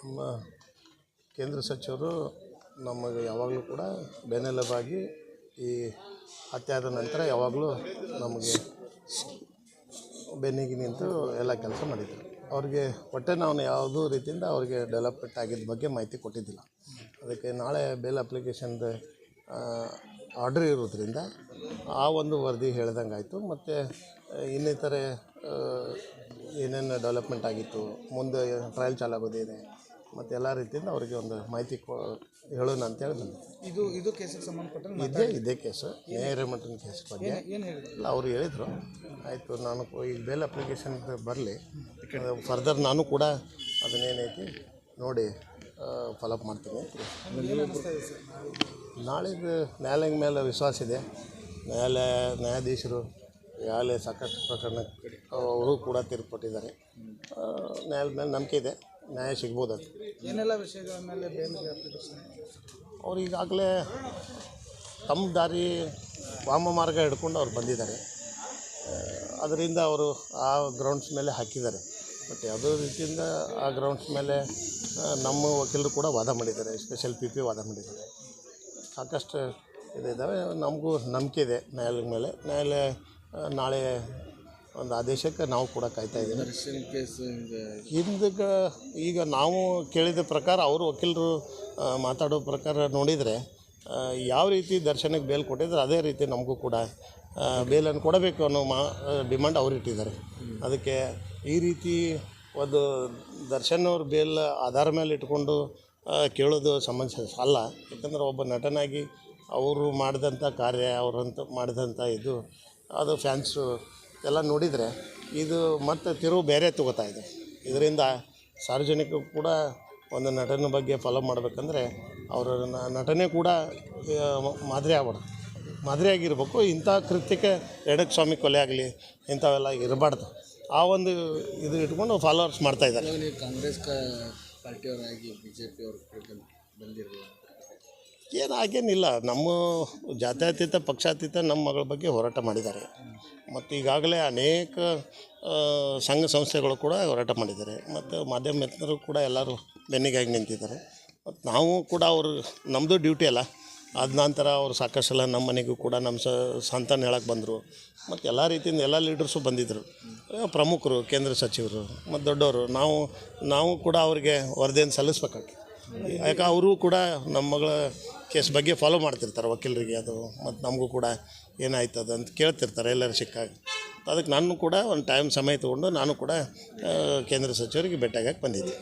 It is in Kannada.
ನಮ್ಮ ಕೇಂದ್ರ ಸಚಿವರು ನಮಗೆ ಯಾವಾಗಲೂ ಕೂಡ ಬೆನ್ನೆಲುಬಾಗಿ ಈ ಹತ್ಯೆ ಆದ ನಂತರ ಯಾವಾಗಲೂ ನಮಗೆ ಬೆನ್ನಿಗೆ ನಿಂತು ಎಲ್ಲ ಕೆಲಸ ಮಾಡಿದರು. ಅವ್ರಿಗೆ ಹೊಟ್ಟೆ ನಾವು ಯಾವುದೂ ರೀತಿಯಿಂದ ಅವ್ರಿಗೆ ಡೆವಲಪ್ಮೆಂಟ್ ಆಗಿದ್ದ ಬಗ್ಗೆ ಮಾಹಿತಿ ಕೊಟ್ಟಿದ್ದಿಲ್ಲ. ಅದಕ್ಕೆ ನಾಳೆ ಬೇಲ್ ಅಪ್ಲಿಕೇಶನ್ದು ಆರ್ಡ್ರ್ ಇರೋದ್ರಿಂದ ಆ ಒಂದು ವರದಿ ಹೇಳ್ದಂಗೆ ಆಯಿತು ಮತ್ತು ಇನ್ನಿತರೆ ಏನೇನು ಡೆವಲಪ್ಮೆಂಟ್ ಆಗಿತ್ತು, ಮುಂದೆ ಟ್ರಯಲ್ ಚಾಲಾಗೋದಿದೆ ಮತ್ತು ಎಲ್ಲ ರೀತಿಯಿಂದ ಅವರಿಗೆ ಒಂದು ಮಾಹಿತಿ ಕೊ ಹೇಳೋಣ ಅಂತೇಳಿ ಬಂದೆ. ಇದು ಇದು ಕೇಸಿಗೆ ಸಂಬಂಧಪಟ್ಟಂಗೆ ಇದೇ ಇದೇ ಕೇಸು. ನೇರಮಟ್ಟನ ಕೇಸ್ ಬಗ್ಗೆ. ಏನು ಹೇಳಿದ್ರು? ಇಲ್ಲ ಅವರು ಹೇಳಿದರು. ಆಯಿತು ನಾನು ಕೊ- ಈಗ ಬೇಲ್ ಅಪ್ಲಿಕೇಶನ್ ಬರಲಿ. ಫರ್ದರ್ ನಾನು ಕೂಡ ಅದನ್ನೇನೈತಿ ನೋಡಿ ಫಾಲೋಅಪ್ ಮಾಡ್ತೀನಿ ಅಂತ ಹೇಳಿದ್ರು. ಏನು ಅನಿಸ್ತಾ ಇದೆ ಸರ್? ನಾಳಿದ್ದು ನ್ಯಾಯಾಲಯದ ಮೇಲೆ ವಿಶ್ವಾಸ ಇದೆ. ನ್ಯಾಯಾಲಯ ನ್ಯಾಯಾಧೀಶರು ನ್ಯಾಯಾಲಯ ಸಾಕಷ್ಟು ಪ್ರಕರಣ ಅವರು ಕೂಡ ತೀರ್ಪು ಕೊಟ್ಟಿದ್ದಾರೆ. ಆ, ನ್ಯಾಯಾಲಯದ ಮೇಲೆ ನಂಬಿಕೆ ಇದೆ. ನ್ಯಾಯ ಸಿಗ್ಬೋದು ಅಂತ. ಏನೆಲ್ಲ ವಿಷಯಗಳ ಮೇಲೆ ಅಪ್ಲಿಕೇಶನ್ ಅವ್ರು ಈಗಾಗಲೇ ತಮ್ಮ ದಾರಿ ವಾಮ ಮಾರ್ಗ ಹಿಡ್ಕೊಂಡು ಅವ್ರು ಬಂದಿದ್ದಾರೆ. ಅದರಿಂದ ಅವರು ಆ ಗ್ರೌಂಡ್ಸ್ ಮೇಲೆ ಹಾಕಿದ್ದಾರೆ. ಬಟ್ ಯಾವುದೋ ರೀತಿಯಿಂದ ಆ ಗ್ರೌಂಡ್ಸ್ ಮೇಲೆ ನಮ್ಮ ವಕೀಲರು ಕೂಡ ವಾದ ಮಾಡಿದ್ದಾರೆ. ಸ್ಪೆಷಲ್ ಪಿ ಪಿ ವಾದ ಮಾಡಿದ್ದಾರೆ. ಸಾಕಷ್ಟು ಇದಿದ್ದಾವೆ. ನಮಗೂ ನಂಬಿಕೆ ಇದೆ ನ್ಯಾಯಾಲಯದ ಮೇಲೆ. ನ್ಯಾಯಾಲಯ ನಾಳೆ ಒಂದು ಆದೇಶಕ್ಕೆ ನಾವು ಕೂಡ ಕಾಯ್ತಾ ಇದ್ದೀವಿ. ದರ್ಶನ್ ಕೇಸ್ ಹಿಂದಕ್ಕೆ ಈಗ ನಾವು ಕೇಳಿದ ಪ್ರಕಾರ ಅವರು ವಕೀಲರು ಮಾತಾಡೋ ಪ್ರಕಾರ ನೋಡಿದರೆ ಯಾವ ರೀತಿ ದರ್ಶನಕ್ಕೆ ಬೇಲ್ ಕೊಟ್ಟಿದ್ರೆ ಅದೇ ರೀತಿ ನಮಗೂ ಕೂಡ ಬೇಲನ್ನು ಕೊಡಬೇಕು ಅನ್ನೋ ಮಾ ಡಿಮಾಂಡ್ ಅವ್ರು ಇಟ್ಟಿದ್ದಾರೆ. ಅದಕ್ಕೆ ಈ ರೀತಿ ಒಂದು ದರ್ಶನ್ ಅವ್ರ ಬೇಲ್ ಆಧಾರ ಮೇಲೆ ಇಟ್ಕೊಂಡು ಕೇಳೋದು ಸಂಬಂಧ ಅಲ್ಲ. ಯಾಕಂದ್ರೆ ಒಬ್ಬ ನಟನಾಗಿ ಅವರು ಮಾಡಿದಂಥ ಕಾರ್ಯ ಅವರಂತ ಮಾಡಿದಂಥ ಇದು ಅದು ಫ್ಯಾನ್ಸು ಎಲ್ಲ ನೋಡಿದರೆ ಇದು ಮತ್ತೆ ತಿರುವು ಬೇರೆ ತಗೋತಾ ಇದೆ. ಇದರಿಂದ ಸಾರ್ವಜನಿಕರು ಕೂಡ ಒಂದು ನಟನ ಬಗ್ಗೆ ಫಾಲೋ ಮಾಡಬೇಕಂದ್ರೆ ಅವರ ನಟನೆ ಕೂಡ ಮಾದರಿ ಆಗ್ಬಾರ್ದು ಮಾದರಿಯಾಗಿರ್ಬೇಕು ಇಂಥ ಕೃತ್ಯಕ್ಕೆ ಎಡಕ್ಕೆ ಸ್ವಾಮಿ ಕೊಲೆ ಆಗಲಿ, ಇಂಥವೆಲ್ಲ ಇರಬಾರ್ದು. ಆ ಒಂದು ಇದು ಇಟ್ಕೊಂಡು ಫಾಲೋವರ್ಸ್ ಮಾಡ್ತಾಯಿದ್ದಾರೆ ಕಾಂಗ್ರೆಸ್ ಪಾರ್ಟಿಯವರಾಗಿ ಬಿ ಜೆ ಪಿ ಅವರು ಬಂದಿರಲಿಲ್ಲ ಏನು ಹಾಗೇನಿಲ್ಲ. ನಮ್ಮ ಜಾತ್ಯತೀತ, ಪಕ್ಷಾತೀತ ನಮ್ಮ ಮಗಳ ಬಗ್ಗೆ ಹೋರಾಟ ಮಾಡಿದ್ದಾರೆ. ಮತ್ತು ಈಗಾಗಲೇ ಅನೇಕ ಸಂಘ ಸಂಸ್ಥೆಗಳು ಕೂಡ ಹೋರಾಟ ಮಾಡಿದ್ದಾರೆ. ಮತ್ತು ಮಾಧ್ಯಮ ಮಿತ್ರರು ಕೂಡ ಎಲ್ಲರೂ ಬೆನ್ನಿಗಾಗಿ ನಿಂತಿದ್ದಾರೆ. ಮತ್ತು ನಾವು ಕೂಡ ಅವರು ನಮ್ಮದು ಡ್ಯೂಟಿ ಅಲ್ಲ. ಅದ ನಂತರ ಅವರು ಸಾಕಷ್ಟು ಸಲ ನಮ್ಮ ಮನೆಗೂ ಕೂಡ ನಮ್ಮ ಸ, ಸಂತಾನ ಹೇಳಕ್ಕೆ ಬಂದರು. ಮತ್ತು ಎಲ್ಲ ರೀತಿಯಿಂದ ಎಲ್ಲ ಲೀಡರ್ಸು ಬಂದಿದ್ದರು ಪ್ರಮುಖರು, ಕೇಂದ್ರ ಸಚಿವರು ಮತ್ತು ದೊಡ್ಡವರು, ನಾವು ನಾವು ಕೂಡ ಅವರಿಗೆ ವರದಿಯನ್ನು ಸಲ್ಲಿಸ್ಬೇಕಾಗ್ತದೆ. ಯಾಕೆ, ಅವರು ಕೂಡ ನಮ್ಮ ಮಗಳ ಕೇಸ್ ಬಗ್ಗೆ ಫಾಲೋ ಮಾಡ್ತಿರ್ತಾರೆ ವಕೀಲರಿಗೆ ಅದು, ಮತ್ತು ನಮಗೂ ಕೂಡ ಏನಾಯ್ತದ ಅಂತ ಕೇಳ್ತಿರ್ತಾರೆ ಎಲ್ಲರೂ ಸಿಕ್ಕಾಗ ಅದಕ್ಕೆ ನಾನು ಕೂಡ ಒಂದು ಟೈಮ್ ಸಮಯ ತೊಗೊಂಡು ನಾನು ಕೂಡ ಕೇಂದ್ರ ಸಚಿವರಿಗೆ ಭೇಟಿಯಾಗಕ್ಕೆ ಬಂದಿದ್ದೆ.